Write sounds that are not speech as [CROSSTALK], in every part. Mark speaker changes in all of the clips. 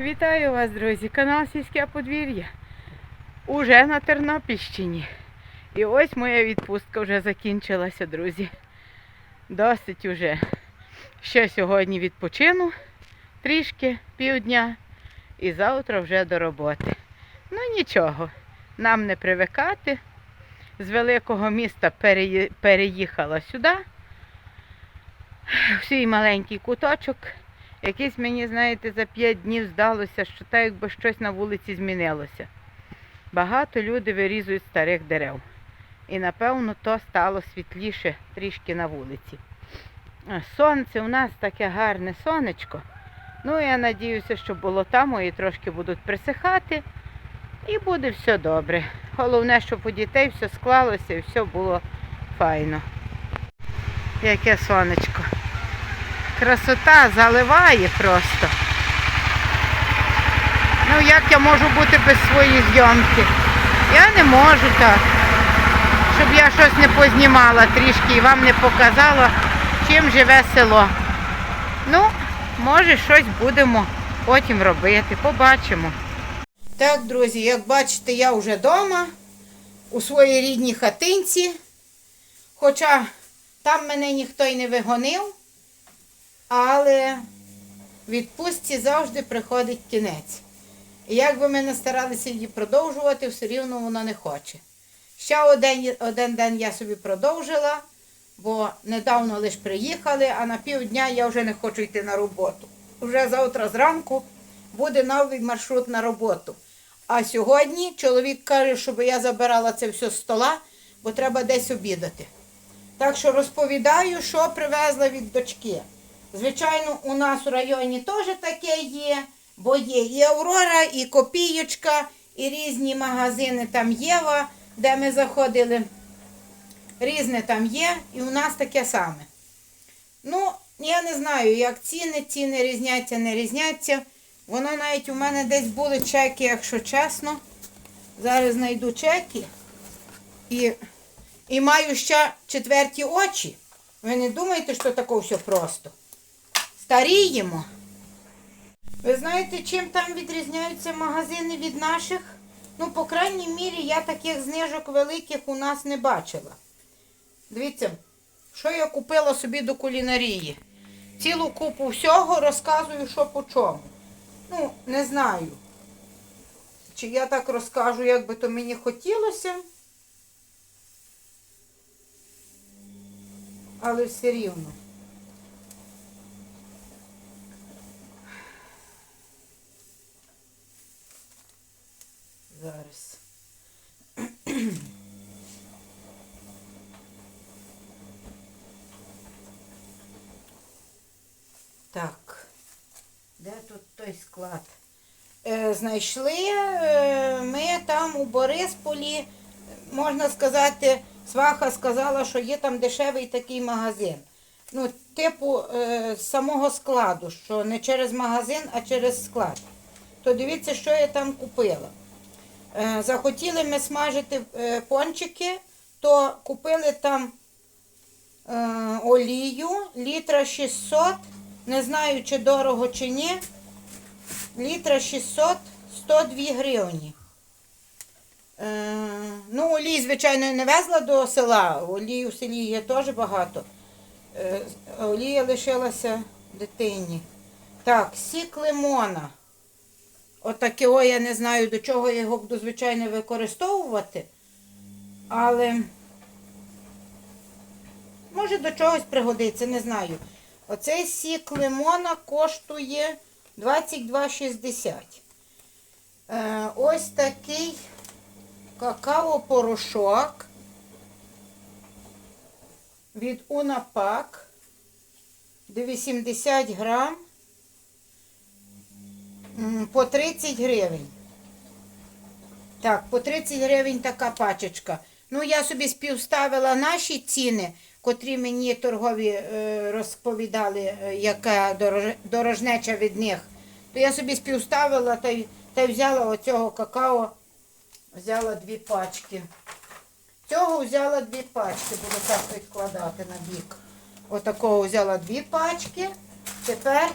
Speaker 1: Вітаю вас, друзі! Канал Сільське подвір'я. Уже на Тернопільщині. І ось моя відпустка вже закінчилася, друзі. Досить уже. Ще сьогодні відпочину трішки півдня і завтра вже до роботи. Ну нічого, нам не привикати. З великого міста переї- переїхала сюди. В свій маленький куточок. Якийсь мені, знаєте, за п'ять днів здалося, що так якби щось на вулиці змінилося. Багато люди вирізують старих дерев. І напевно то стало світліше трішки на вулиці. Сонце у нас таке гарне сонечко. Ну, я надіюся, що болота мої трошки будуть присихати і буде все добре. Головне, щоб у дітей все склалося і все було файно. Яке сонечко. Красота заливає просто. Ну як я можу бути без своєї зйомки? Я не можу так. Щоб я щось не познімала трішки і вам не показала, чим живе село. Ну, може, щось будемо потім робити. Побачимо. Так, друзі, як бачите, я вже вдома, у своїй рідній хатинці. Хоча там мене ніхто й не вигонив. Але відпустці завжди приходить кінець. І як би ми не старалися її продовжувати, все рівно вона не хоче. Ще один, один день я собі продовжила, бо недавно лише приїхали, а на півдня я вже не хочу йти на роботу. Вже завтра зранку буде новий маршрут на роботу. А сьогодні чоловік каже, щоб я забирала це все з стола, бо треба десь обідати. Так що розповідаю, що привезла від дочки. Звичайно, у нас у районі теж таке є, бо є і Аврора, і Копієчка, і різні магазини там Єва, де ми заходили. Різне там є, і у нас таке саме. Ну, я не знаю, як ціни, ціни різняться, не різняться. Воно навіть у мене десь були чеки, якщо чесно. Зараз знайду чеки. І, і маю ще четверті очі. Ви не думаєте, що таке все просто? Старіємо. Ви знаєте, чим там відрізняються магазини від наших? Ну, по крайній мірі, я таких знижок великих у нас не бачила. Дивіться, що я купила собі до кулінарії. Цілу купу всього розказую, що по чому. Ну, не знаю. Чи я так розкажу, як би то мені хотілося. Але все рівно. Зараз. [CLEARS THROAT] Так. Де тут той склад? Е, знайшли е, ми там у Борисполі, можна сказати, сваха сказала, що є там дешевий такий магазин. Ну, типу е, самого складу, що не через магазин, а через склад. То дивіться, що я там купила. Е, захотіли ми смажити е, пончики, то купили там е, олію, літра 600, не знаю, чи дорого, чи ні. Літра 600, 102 гривні. Ну, олій, звичайно, не везла до села. Олії в селі є теж багато. Олія лишилася дитині. Так, сік лимона. Отаке, о, я не знаю, до чого я його буду, звичайно, використовувати. Але може до чогось пригодиться, не знаю. Оцей сік лимона коштує 22,60. Е, ось такий какао-порошок від Унапак. До 80 грам. По 30 гривень. Так, по 30 гривень така пачечка. Ну, я собі співставила наші ціни, котрі мені торгові е, розповідали, е, яка дорожнеча від них. То я собі співставила та й, та й взяла оцього какао, взяла дві пачки. Цього взяла дві пачки, буду так відкладати на бік. Отакого взяла дві пачки. Тепер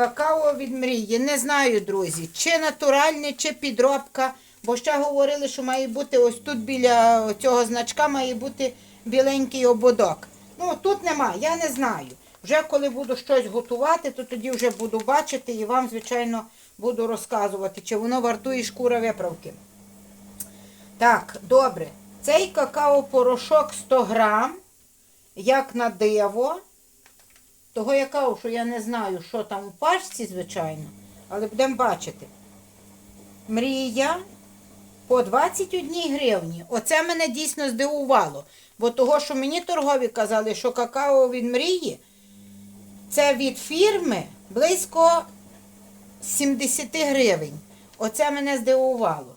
Speaker 1: Какао від мрії. Не знаю, друзі, чи натуральне, чи підробка. Бо ще говорили, що має бути ось тут біля цього значка має бути біленький ободок. Ну, тут нема, я не знаю. Вже коли буду щось готувати, то тоді вже буду бачити і вам, звичайно, буду розказувати, чи воно вартує шкура виправки. Так, добре. Цей какао-порошок 100 грам, як на диво. Того я кажу, що я не знаю, що там у пачці, звичайно, але будемо бачити. Мрія по 21 гривні. Оце мене дійсно здивувало. Бо того, що мені торгові казали, що какао від мрії, це від фірми близько 70 гривень. Оце мене здивувало.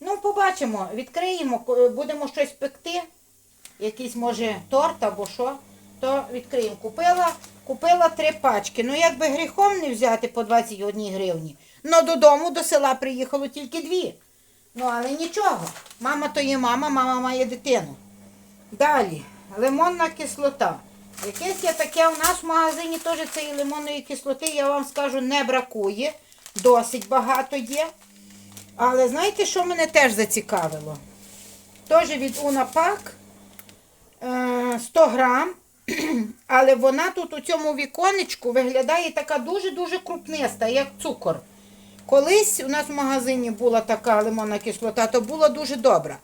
Speaker 1: Ну, побачимо, відкриємо, будемо щось пекти. Якийсь, може, торт або що, то відкриємо. Купила, купила три пачки. Ну, як би гріхом не взяти по 21 гривні. Ну, додому, до села приїхало тільки дві. Ну, але нічого. Мама то є мама, мама має дитину. Далі, лимонна кислота. Якесь є таке у нас в магазині теж цієї лимонної кислоти, я вам скажу, не бракує. Досить багато є. Але знаєте, що мене теж зацікавило? Теж від Унапак 100 грам. [CLEARS THROAT] Але вона тут у цьому віконечку виглядає така дуже-дуже крупниста, як цукор. Колись у нас в магазині була така лимонна кислота, то була дуже добра.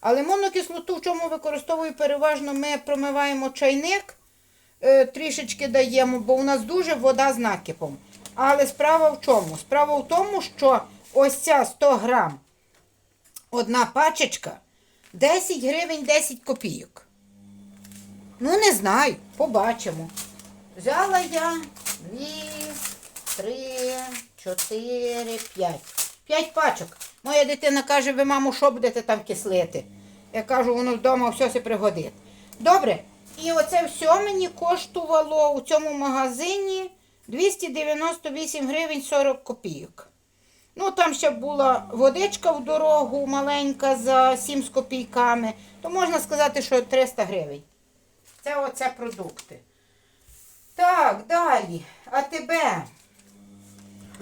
Speaker 1: А лимонну кислоту, в чому використовую переважно, ми промиваємо чайник, е, трішечки даємо, бо у нас дуже вода з накипом. Але справа в чому? Справа в тому, що ось ця 100 грам, одна пачечка, 10 гривень 10 копійок. Ну, не знаю, побачимо. Взяла я дві, три, чотири, п'ять. П'ять пачок. Моя дитина каже, ви, мамо, що будете там кислити? Я кажу, воно вдома все се пригодить. Добре. І оце все мені коштувало у цьому магазині 298 гривень 40 копійок. Ну, там ще була водичка в дорогу маленька за 7 з копійками. То можна сказати, що 300 гривень. Це оце продукти. Так, далі. А тебе?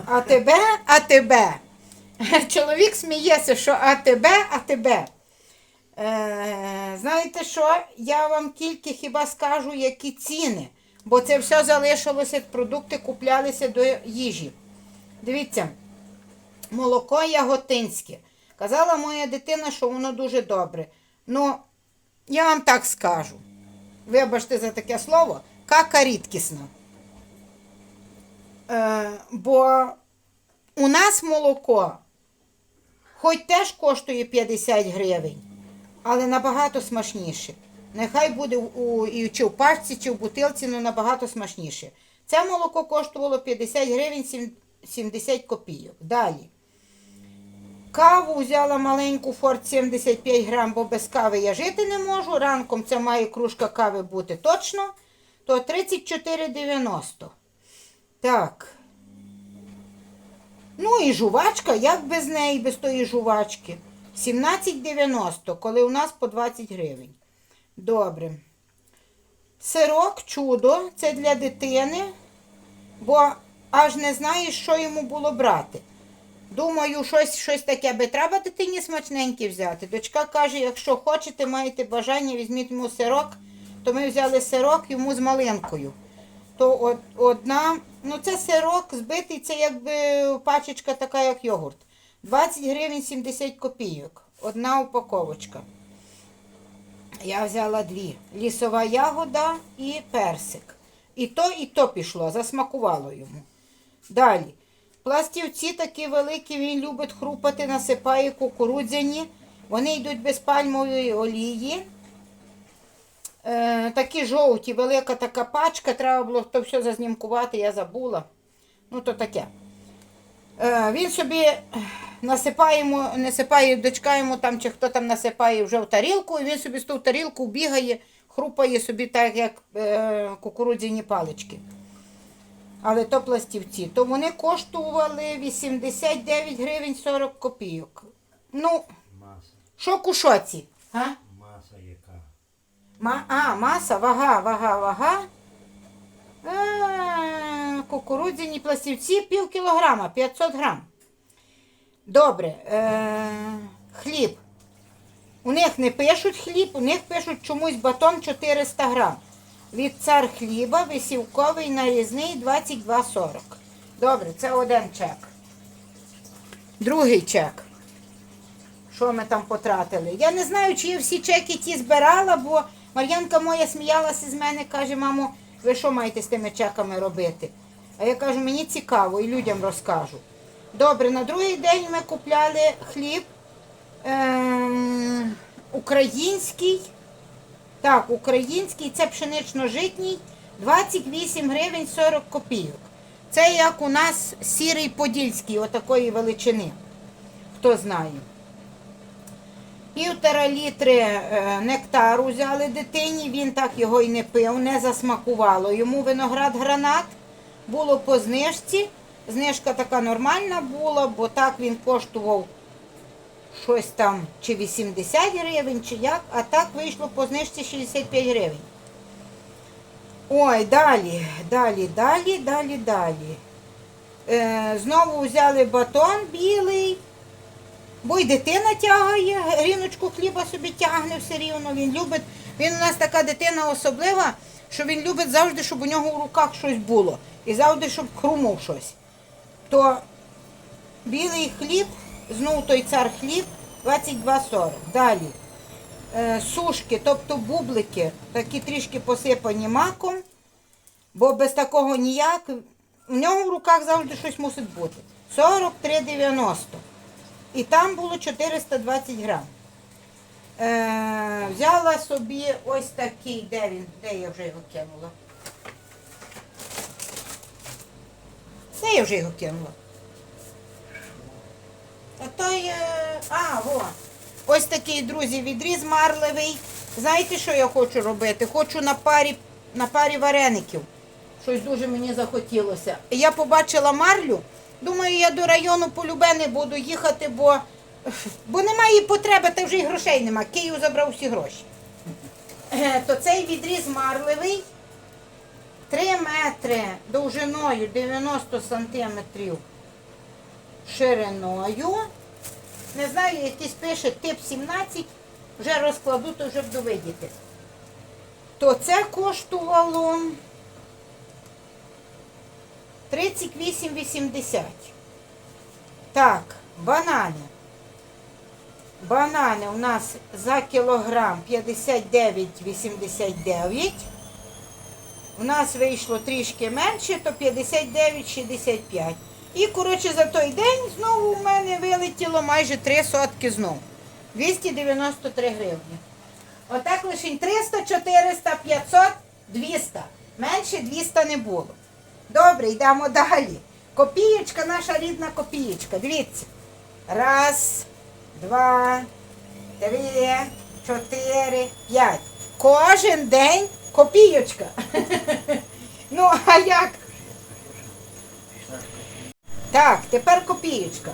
Speaker 1: А тебе, а тебе. [LAUGHS] Чоловік сміється, що а тебе, а тебе. Е, знаєте що? Я вам тільки хіба скажу, які ціни. Бо це все залишилося, продукти куплялися до їжі. Дивіться, молоко яготинське. Казала моя дитина, що воно дуже добре. Ну, я вам так скажу. Вибачте за таке слово, кака рідкісна. Е, бо у нас молоко хоч теж коштує 50 гривень, але набагато смачніше. Нехай буде у, і чи в пачці, чи в бутилці, але набагато смачніше. Це молоко коштувало 50 гривень 70 копійок. Далі. Каву взяла маленьку Форт 75 грам, бо без кави я жити не можу. Ранком це має кружка кави бути точно. То 34,90. Так. Ну і жувачка, як без неї, без тої жувачки? 17,90, коли у нас по 20 гривень. Добре. Сирок чудо, це для дитини, бо аж не знаєш, що йому було брати. Думаю, щось, щось таке би треба дитині смачненьке взяти. Дочка каже, якщо хочете, маєте бажання, візьміть йому сирок, то ми взяли сирок йому з малинкою. То одна, ну це сирок збитий, це якби пачечка така, як йогурт. 20 гривень 70 копійок. Одна упаковочка. Я взяла дві. Лісова ягода і персик. І то, і то пішло, засмакувало йому. Далі. Пластівці такі великі, він любить хрупати, насипає кукурудзяні. Вони йдуть без пальмової олії. Е, такі жовті, велика така пачка, треба було то все зазнімкувати, я забула. Ну, то таке. Е, він собі насипає, йому, насипає дочка йому там, чи хто там насипає вже в тарілку, і він собі з ту тарілку бігає, хрупає собі так, як е, кукурудзяні палички. Але то пластівці. То вони коштували 89 гривень 40 копійок. Ну,
Speaker 2: Маса.
Speaker 1: що кушоці? А?
Speaker 2: Маса яка.
Speaker 1: Ма, а, маса, вага, вага, вага. Е, Кукурудзяні пластівці пів кілограма, 500 грам. Добре. Е, хліб. У них не пишуть хліб, у них пишуть чомусь батон 400 грам. Від цар хліба, висівковий нарізний 22,40. Добре, це один чек. Другий чек. Що ми там потратили? Я не знаю, чи я всі чеки ті збирала, бо Мар'янка моя сміялася з мене, каже, мамо, ви що маєте з тими чеками робити? А я кажу, мені цікаво і людям розкажу. Добре, на другий день ми купляли хліб ем, український. Так, український, це пшенично-житній, 28 гривень 40 копійок. Це як у нас сірий подільський, отакої величини. Хто знає. Півтора літри е, нектару взяли дитині, він так його й не пив, не засмакувало. Йому виноград гранат було по знижці. Знижка така нормальна була, бо так він коштував щось там чи 80 гривень, чи як, а так вийшло по знижці 65 гривень. Ой, далі, далі, далі, далі, далі. Е, знову взяли батон білий. Бо й дитина тягає, гріночку хліба собі тягне все рівно. Він любить. Він у нас така дитина особлива, що він любить завжди, щоб у нього в руках щось було. І завжди, щоб хрумав щось. То білий хліб, знову той цар хліб, 22,40. Далі. Е, сушки, тобто бублики, такі трішки посипані маком, бо без такого ніяк. У нього в руках завжди щось мусить бути. 43,90. І там було 420 грам. Е, взяла собі ось такий, де він, де я вже його кинула. Де я вже його кинула? А то. А, во. Ось такий, друзі, відріз марливий. Знаєте, що я хочу робити? Хочу на парі, на парі вареників. Щось дуже мені захотілося. Я побачила марлю. Думаю, я до району полюбе буду їхати, бо, бо немає потреби, та вже й грошей нема. Київ забрав всі гроші. Е, То цей відріз марливий 3 метри довжиною 90 сантиметрів шириною. Не знаю, якийсь пише тип 17, вже розкладу, то вже буду видіти. То це коштувало 38,80. Так, банани. Банани у нас за кілограм 59,89. У нас вийшло трішки менше, то 59,65. І, коротше, за той день знову у мене вилетіло майже 3 сотки знову. 293 гривні. Отак лише 300, 400, 500, 200. Менше 200 не було. Добре, йдемо далі. Копієчка, наша рідна копієчка. Дивіться. Раз, два, три, чотири, п'ять. Кожен день копійочка. [LAUGHS] Ну, а як? Так, тепер копієчка.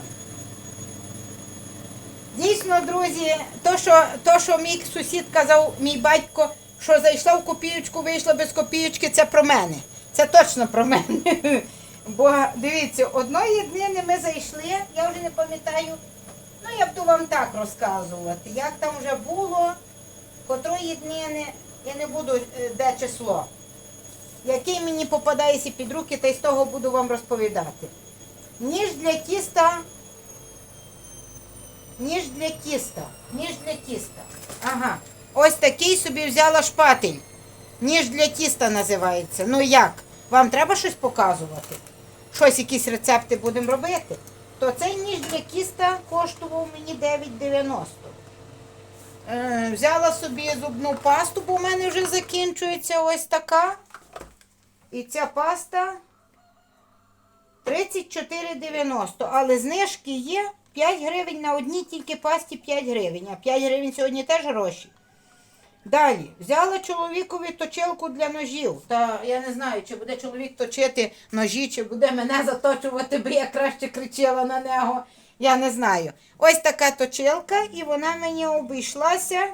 Speaker 1: Дійсно, друзі, то що, то, що мій сусід казав, мій батько, що зайшла в копієчку, вийшла без копієчки, це про мене. Це точно про мене. Бо дивіться, одної днини ми зайшли, я вже не пам'ятаю, ну я буду вам так розказувати, як там вже було, котрої днини, я не буду е, де число. Який мені попадається під руки, та й з того буду вам розповідати. Ніж для тіста. Ніж для тіста. Ніж для тіста. Ага. Ось такий собі взяла шпатель. Ніж для тіста називається. Ну як? Вам треба щось показувати? Щось, якісь рецепти будемо робити. То цей ніж для тіста коштував мені 9,90. Е, взяла собі зубну пасту, бо в мене вже закінчується ось така. І ця паста 34,90. Але знижки є 5 гривень на одній тільки пасті 5 гривень. А 5 гривень сьогодні теж гроші. Далі, взяла чоловікові точилку для ножів. Та я не знаю, чи буде чоловік точити ножі, чи буде мене заточувати, бо я краще кричала на нього. Я не знаю. Ось така точилка, і вона мені обійшлася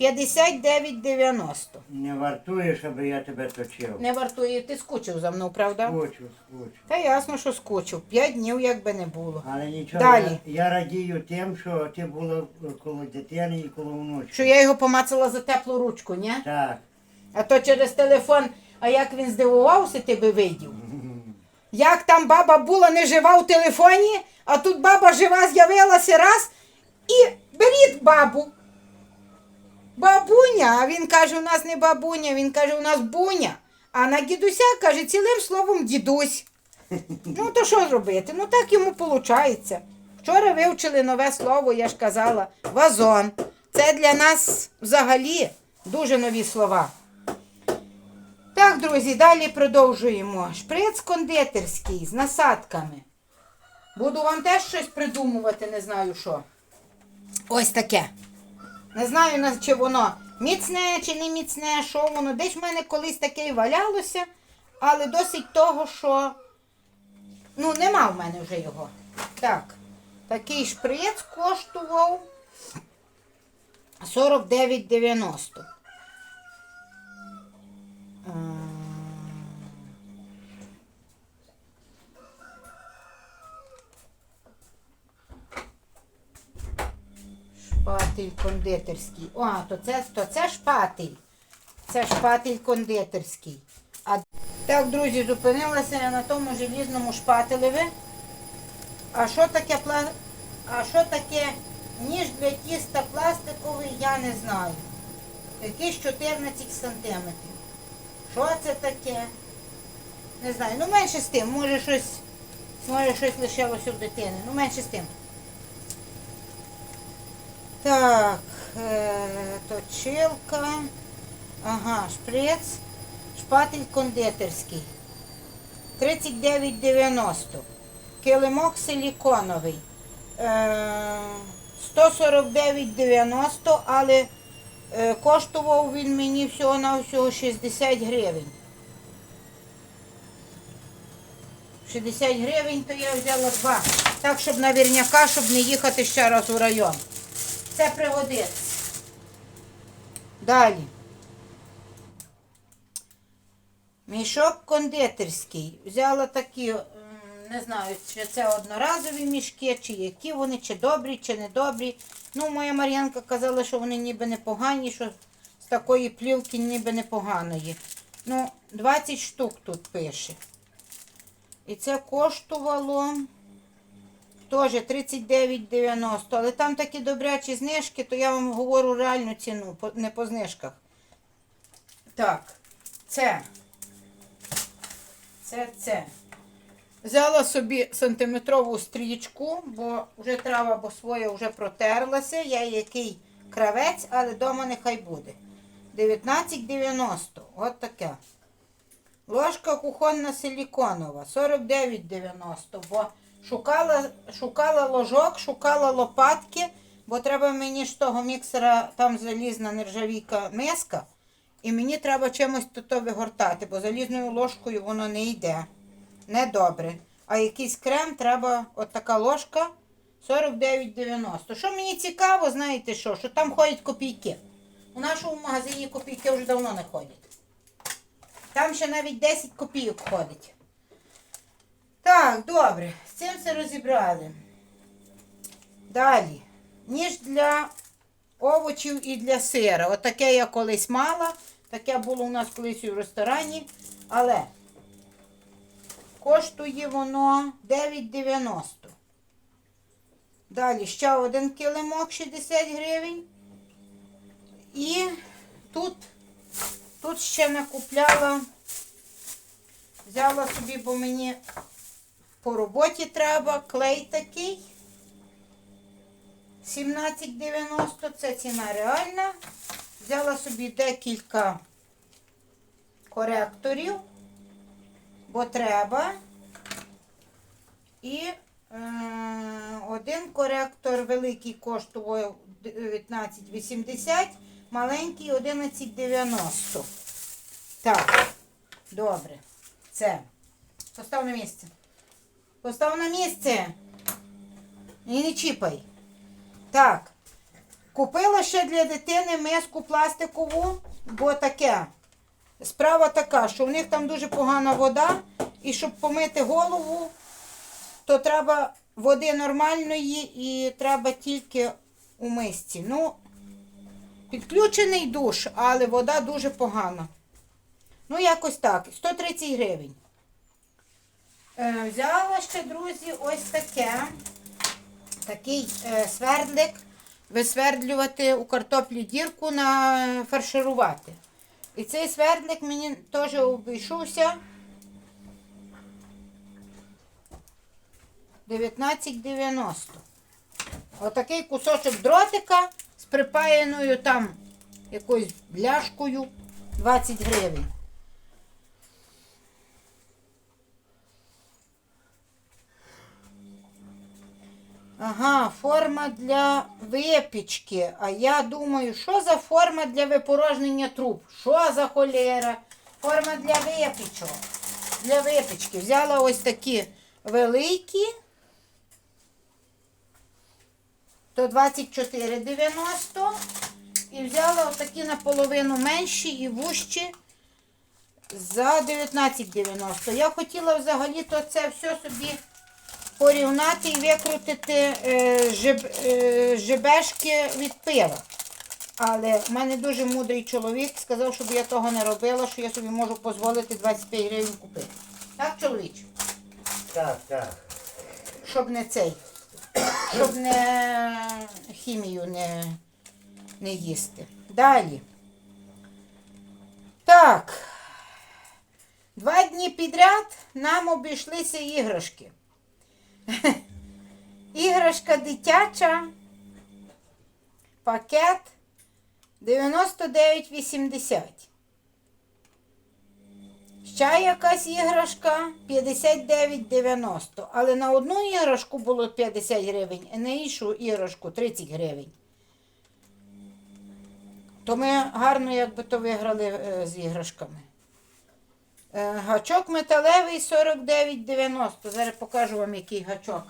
Speaker 1: 59,90.
Speaker 2: Не вартуєш, аби я тебе точив.
Speaker 1: Не вартує, ти скучив за мною, правда?
Speaker 2: Скучу, скучу.
Speaker 1: Та ясно, що скучив. П'ять днів як би не було.
Speaker 2: Але нічого,
Speaker 1: Далі.
Speaker 2: Я, я радію тим, що ти була коло дитини і коло внучки.
Speaker 1: Що я його помацала за теплу ручку, ні?
Speaker 2: Так.
Speaker 1: А то через телефон, а як він здивувався, ти би видів. Як там баба була не жива у телефоні, а тут баба жива з'явилася раз і беріть бабу. Бабуня, а він каже, у нас не бабуня, він каже, у нас буня. А на дідуся каже цілим словом дідусь. Ну, то що зробити? Ну так йому виходить. Вчора вивчили нове слово, я ж казала, вазон. Це для нас взагалі дуже нові слова. Так, друзі, далі продовжуємо. Шприц кондитерський з насадками. Буду вам теж щось придумувати, не знаю що. Ось таке. Не знаю, чи воно міцне, чи не міцне, що воно. Десь в мене колись таке і валялося, але досить того, що ну, нема в мене вже його. Так, такий шприц коштував 49,90. Шпатель кондитерський. О, то це, то це шпатель. Це шпатель кондитерський. А... Так, друзі, зупинилася я на тому желізному шпателеві. А що таке пла... А що таке ніж для тіста пластиковий, я не знаю. Якийсь 14 сантиметрів. Що це таке? Не знаю. Ну менше з тим, може щось, може щось лишилося в дитини. Ну менше з тим. Так, е, точилка. Ага, шприц. Шпатель кондитерський. 39,90. Килимок силіконовий. Е, 149,90, але е, коштував він мені всього на всього 60 гривень. 60 гривень, то я взяла два. Так, щоб навірняка, щоб не їхати ще раз у район. Це пригодиться. Далі. Мішок кондитерський. Взяла такі, не знаю, чи це одноразові мішки, чи які вони, чи добрі, чи не добрі. Ну, моя Мар'янка казала, що вони ніби непогані, що з такої плівки ніби непоганої. Ну, 20 штук тут пише. І це коштувало теж 39,90. Але там такі добрячі знижки, то я вам говорю реальну ціну, не по знижках. Так, це. Це це. Взяла собі сантиметрову стрічку, бо вже трава, бо своя вже протерлася. Я який кравець, але вдома нехай буде. 19,90. От таке. Ложка кухонна силіконова, 49,90. Бо шукала, шукала ложок, шукала лопатки, бо треба мені ж того міксера, там залізна нержавійка миска. І мені треба чимось тут вигортати, бо залізною ложкою воно не йде. Недобре. А якийсь крем треба, от така ложка 49,90. Що мені цікаво, знаєте що? Що там ходять копійки. У нашому магазині копійки вже давно не ходять. Там ще навіть 10 копійок ходить. Так, добре, з цим все розібрали. Далі. Ніж для овочів і для сира. Отаке я колись мала. Таке було у нас колись в ресторані. Але коштує воно 9,90. Далі ще один килимок 60 гривень. І тут, тут ще накупляла, взяла собі, бо мені по роботі треба клей такий. 17,90 це ціна реальна. Взяла собі декілька коректорів, бо треба. І е, один коректор великий коштував 19,80, маленький 11,90. Так, добре. Це. Постав на місце. Постав на місце. І не чіпай. Так. Купила ще для дитини миску пластикову, бо таке. Справа така, що в них там дуже погана вода, і щоб помити голову, то треба води нормальної і треба тільки у мисці. Ну, підключений душ, але вода дуже погана. Ну, якось так. 130 гривень. Е, взяла ще, друзі, ось таке. Такий е, свердлик. Висвердлювати у картоплі дірку на фарширувати. І цей свердлик мені теж обійшовся 19,90. Отакий кусочок дротика з припаяною там якоюсь бляшкою 20 гривень. Ага, форма для випічки. А я думаю, що за форма для випорожнення труб? Що за холєра? Форма для випічок. Для випічки. Взяла ось такі великі. То 24,90. І взяла отакі наполовину менші і вущі за 19,90. Я хотіла взагалі-то це все собі порівняти і викрутити е, е, жебешки від пива. Але в мене дуже мудрий чоловік сказав, щоб я того не робила, що я собі можу дозволити 25 гривень купити. Так, чоловіч?
Speaker 2: Так, так.
Speaker 1: Щоб не цей. Щоб не хімію не, не їсти. Далі. Так. Два дні підряд нам обійшлися іграшки. [LAUGHS] Іграшка дитяча. Пакет 99,80. Ще якась іграшка 59,90. Але на одну іграшку було 50 гривень, а на іншу іграшку 30 гривень. То ми гарно якби то виграли е, з іграшками. Е, Гачок металевий 49,90. Зараз покажу вам, який гачок.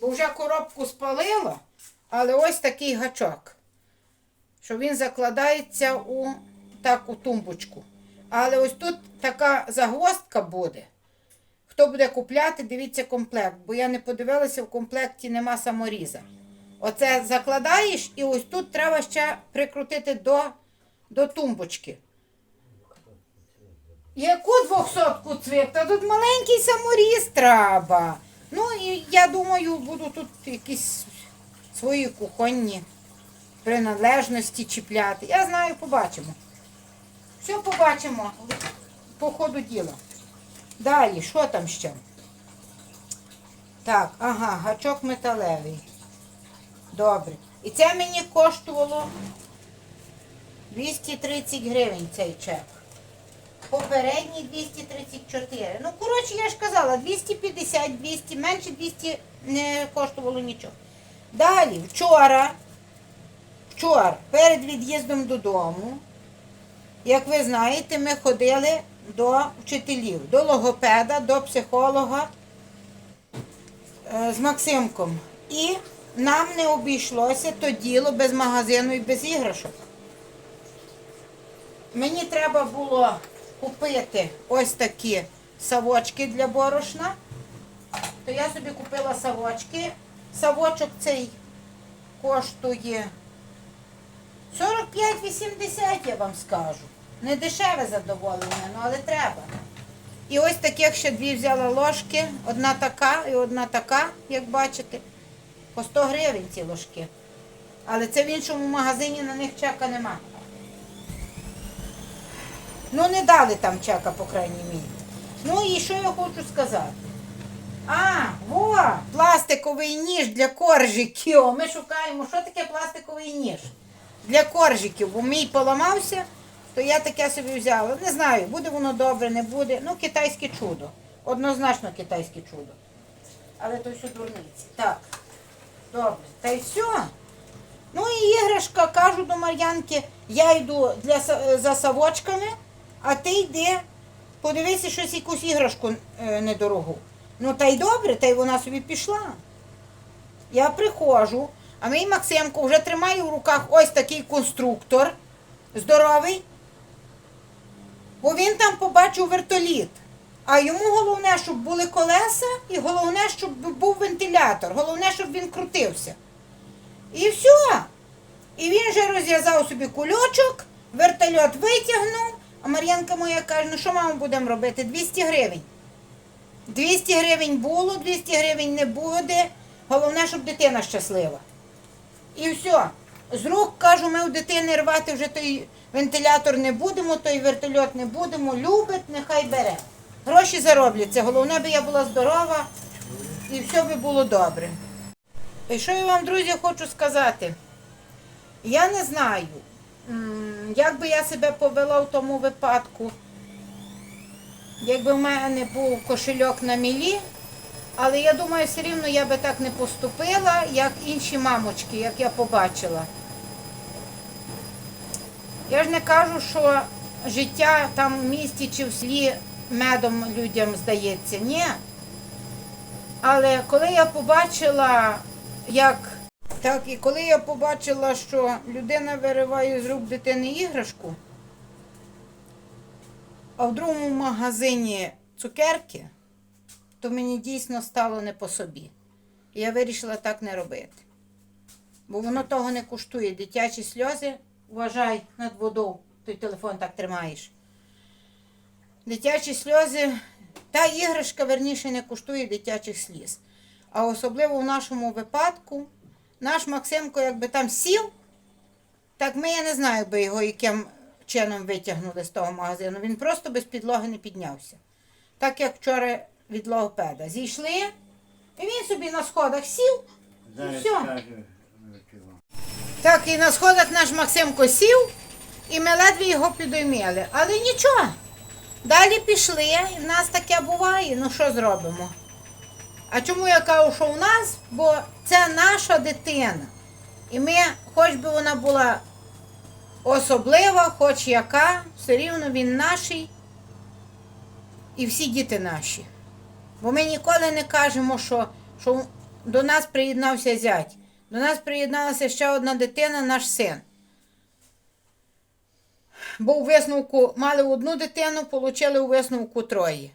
Speaker 1: Бо вже коробку спалила, але ось такий гачок. Що він закладається у так, у тумбочку. Але ось тут така загвоздка буде. Хто буде купляти, дивіться комплект, бо я не подивилася, в комплекті нема саморіза. Оце закладаєш і ось тут треба ще прикрутити до, до тумбочки. Яку двохсотку цвік? Та тут маленький саморіз треба. Ну і я думаю, буду тут якісь свої кухонні приналежності чіпляти. Я знаю, побачимо. Все побачимо по ходу діла. Далі, що там ще? Так, ага, гачок металевий. Добре. І це мені коштувало 230 гривень цей чек. Попередній 234. Ну, коротше, я ж казала, 250, 200, менше 200 не коштувало нічого. Далі, вчора, вчора, перед від'їздом додому, як ви знаєте, ми ходили до вчителів, до логопеда, до психолога е, з Максимком. І нам не обійшлося то діло без магазину і без іграшок. Мені треба було купити ось такі савочки для борошна. То я собі купила савочки. Савочок цей коштує 45,80, я вам скажу. Не дешеве задоволення, ну але треба. І ось таких ще дві взяла ложки. Одна така і одна така, як бачите. По 100 гривень ці ложки. Але це в іншому магазині на них чека нема. Ну, не дали там чека, по крайній мірі. Ну і що я хочу сказати? А, во, пластиковий ніж для коржиків. Ми шукаємо, що таке пластиковий ніж для коржиків, бо мій поламався, то я таке собі взяла. Не знаю, буде воно добре, не буде. Ну, китайське чудо. Однозначно китайське чудо. Але то все дурниці. Так. Добре. Та й все. Ну і іграшка, кажу до Мар'янки, я йду для, за савочками, а ти йди, подивися щось якусь іграшку е, недорогу. Ну та й добре, та й вона собі пішла. я приходжу, а мій Максимко вже тримає в руках ось такий конструктор здоровий, бо він там побачив вертоліт. А йому головне, щоб були колеса, і головне, щоб був вентилятор. Головне, щоб він крутився. І все. І він вже розв'язав собі кульочок, вертольот витягнув, а Мар'янка моя каже, ну що мамо будемо робити? 200 гривень. 200 гривень було, 200 гривень не буде. Головне, щоб дитина щаслива. І все. З рук кажу, ми у дитини рвати вже той вентилятор не будемо, той вертольот не будемо. Любить, нехай бере. Гроші заробляться. Головне, би я була здорова і все би було добре. І що я вам, друзі, хочу сказати? Я не знаю, як би я себе повела в тому випадку, якби в мене був кошельок на мілі, але я думаю, все рівно я би так не поступила, як інші мамочки, як я побачила. Я ж не кажу, що життя там в місті чи в селі медом людям здається. Ні. Але коли я побачила, як так, і коли я побачила, що людина вириває з рук дитини іграшку, а в другому магазині цукерки, то мені дійсно стало не по собі. І я вирішила так не робити. Бо воно того не коштує. Дитячі сльози, вважай над водою, той телефон так тримаєш. Дитячі сльози, та іграшка, верніше, не коштує дитячих сліз. А особливо в нашому випадку, наш Максимко, якби там сів, так ми, я не знаю, би його яким чином витягнули з того магазину. Він просто без підлоги не піднявся. Так як вчора від логопеда. Зійшли, і він собі на сходах сів.
Speaker 2: Зараз
Speaker 1: все. Так, і на сходах наш Максимко сів, і ми ледве його підойміли. Але нічого. Далі пішли, і в нас таке буває, ну що зробимо? А чому я кажу, що у нас? Бо це наша дитина. І ми, хоч би вона була особлива, хоч яка, все рівно він наший і всі діти наші. Бо ми ніколи не кажемо, що, що до нас приєднався зять. До нас приєдналася ще одна дитина, наш син. Бо у висновку мали одну дитину, отримали у висновку троє.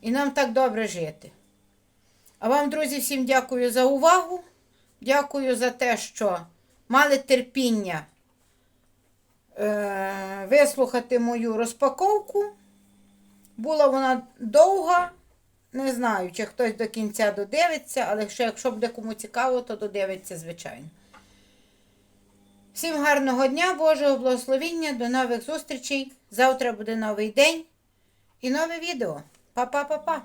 Speaker 1: І нам так добре жити. А вам, друзі, всім дякую за увагу. Дякую за те, що мали терпіння е- вислухати мою розпаковку. Була вона довга. Не знаю, чи хтось до кінця додивиться, але ще, якщо буде кому цікаво, то додивиться, звичайно. Всім гарного дня, Божого благословіння, до нових зустрічей. Завтра буде новий день і нове відео. Па-па-па-па.